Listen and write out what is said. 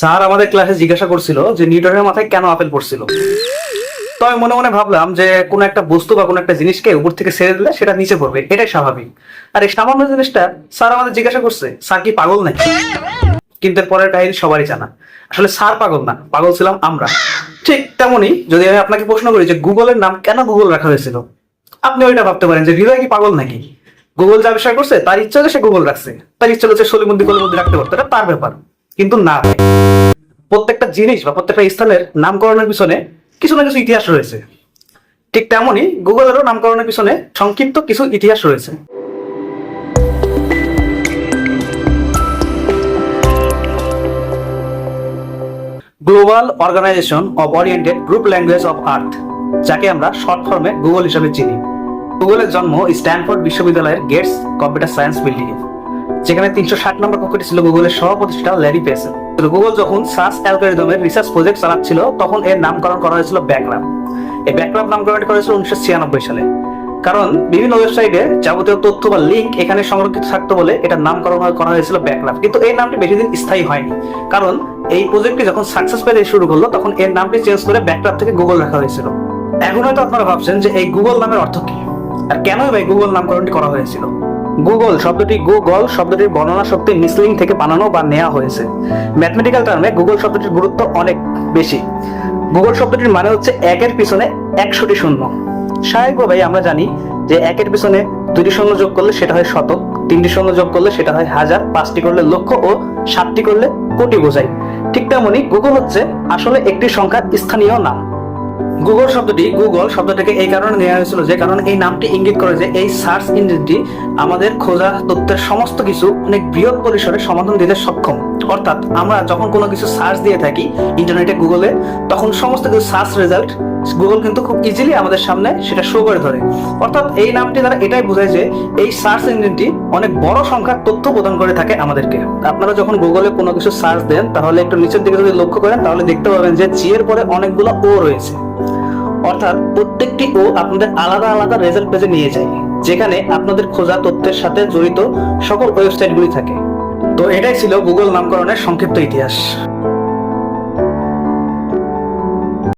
Sir আমাদের ক্লাসে জিজ্ঞাসা করছিল যে নিউটনের মাথায় কেন আপেল পড়ছিল। তো আমি মনে মনে ভাবলাম যে কোনো একটা বস্তু বা কোনো একটা জিনিসকে উপর থেকে ছেড়ে দিলে সেটা নিচে পড়বে, এটাই স্বাভাবিক। আর এই সামান্য জিনিসটা স্যার আমাদের জিজ্ঞাসা করছে, স্যার কি পাগল নাকি? কিন্তু পরের কাহিনী সবারই জানা। আসলে স্যার পাগল না, পাগল ছিলাম আমরা। ঠিক তেমনই যদি আমি আপনাকে প্রশ্ন করি যে গুগলের নাম কেন গুগল রাখা হয়েছিল, আপনি ওইটা ভাবতে পারেন যে হৃদয় কি পাগল নাকি? গুগল যা আবিষ্কার করছে, তার ইচ্ছা হলে সে গুগল রাখছে। তার ইচ্ছা হচ্ছে সলিমুদ্দি কলিমুদ্দি রাখতে পারতো, এটা তার ব্যাপার। কিন্তু না। প্রত্যেকটা জিনিস বা প্রত্যেকটা স্থানের নামকরণের পিছনে কিছু না কিছু ইতিহাস রয়েছে। ঠিক তেমনই গুগলেরও নামকরণের পিছনে সংক্ষিপ্ত কিছু ইতিহাস রয়েছে। Global organization of oriented group language of earth যাকে আমরা শর্ট ফর্মে গুগল হিসাবে চিনি। গুগলের জন্ম স্ট্যানফোর্ড বিশ্ববিদ্যালয়ের গেটস কম্পিউটার সায়েন্স বিল্ডিং এ যেখানে তিনশো ষাট নম্বর কক্ষটি ছিল গুগলের সহ প্রতিষ্ঠাতা ল্যারি পেসেন গুগল যখন সার্চ অ্যালগোরিদমের রিসার্চ প্রজেক্ট চালাচ্ছিল, তখন এর নামকরণ করা হয়েছিল ব্যাকরাম এই ব্যাকরাম নামকরণ করা হয়েছিল উনিশশো ছিয়ানব্বই সালে। কারণ বিভিন্ন ওয়েবসাইটে যাবতীয় তথ্য বা লিঙ্ক এখানে সংরক্ষিত থাকতো বলে এটার নামকরণ করা হয়েছিল ব্যাকরাম কিন্তু এই নামটি বেশি দিন স্থায়ী হয়নি। কারণ এই প্রজেক্টটি যখন সাকসেস পেতে শুরু করল, তখন এর নামটি চেঞ্জ করে ব্যাকরাম থেকে গুগল রাখা হয়েছিল। এখন হয়তো আপনারা ভাবছেন যে এই গুগল নামের অর্থ কি? আর কেনই ভাই গুগল নামকরণটি করা হয়েছিল? গুগল শব্দটি গুগল শব্দটির বর্ণনা শক্তি মিসলিং থেকে বানানো বা নেওয়া হয়েছে। ম্যাথমেটিক্যাল টার্মে গুগল শব্দটির গুরুত্ব অনেক বেশি। গুগল শব্দটির মানে হচ্ছে একের পিছনে একশোটি শূন্য। স্বাভাবিকভাবেই আমরা জানি যে একের পিছনে দুটি শূন্য যোগ করলে সেটা হয় শতক, তিনটি শূন্য যোগ করলে সেটা হয় হাজার, পাঁচটি করলে লক্ষ ও সাতটি করলে কোটি বোঝায় ঠিক তেমনি গুগল হচ্ছে আসলে একটি সংখ্যার স্থানীয় নাম। গুগল শব্দটি গুগল শব্দটাকে এই কারণে নেওয়া হয়েছিল যে কারণে এই নামটি ইঙ্গিত করে যে এই সার্চ ইঞ্জিনটি আমাদের খোঁজা তথ্যের সমস্ত কিছু অনেক বৃহৎ পরিসরে সমাধান দিতে সক্ষম। অর্থাৎ আমরা যখন কোনো কিছু সার্চ দিয়ে থাকি ইন্টারনেটে গুগলে তখন সমস্ত কিছু সার্চ রেজাল্ট গুগল কিন্তু খুব ইজিলি আমাদের সামনে সেটা শো করে ধরে। অর্থাৎ এই নামটি দ্বারা এটাই বোঝায় যে এই সার্চ ইঞ্জিনটি অনেক বড় সংখ্যার তথ্য প্রদান করে থাকে আমাদেরকে। আপনারা যখন গুগলে কোনো কিছু সার্চ দেন, তাহলে একটু নিচের দিকে যদি লক্ষ্য করেন, তাহলে দেখতে পাবেন যে জি এর পরে অনেকগুলো ও রয়েছে। অর্থাৎ প্রত্যেকটি ও আপনাদের আলাদা আলাদা রেজাল্ট পেজে নিয়ে যায়, যেখানে আপনাদের খোঁজা তথ্যের সাথে জড়িত সকল ওয়েবসাইটগুলি থাকে। তো এটাই ছিল গুগল নামকরণের সংক্ষিপ্ত ইতিহাস।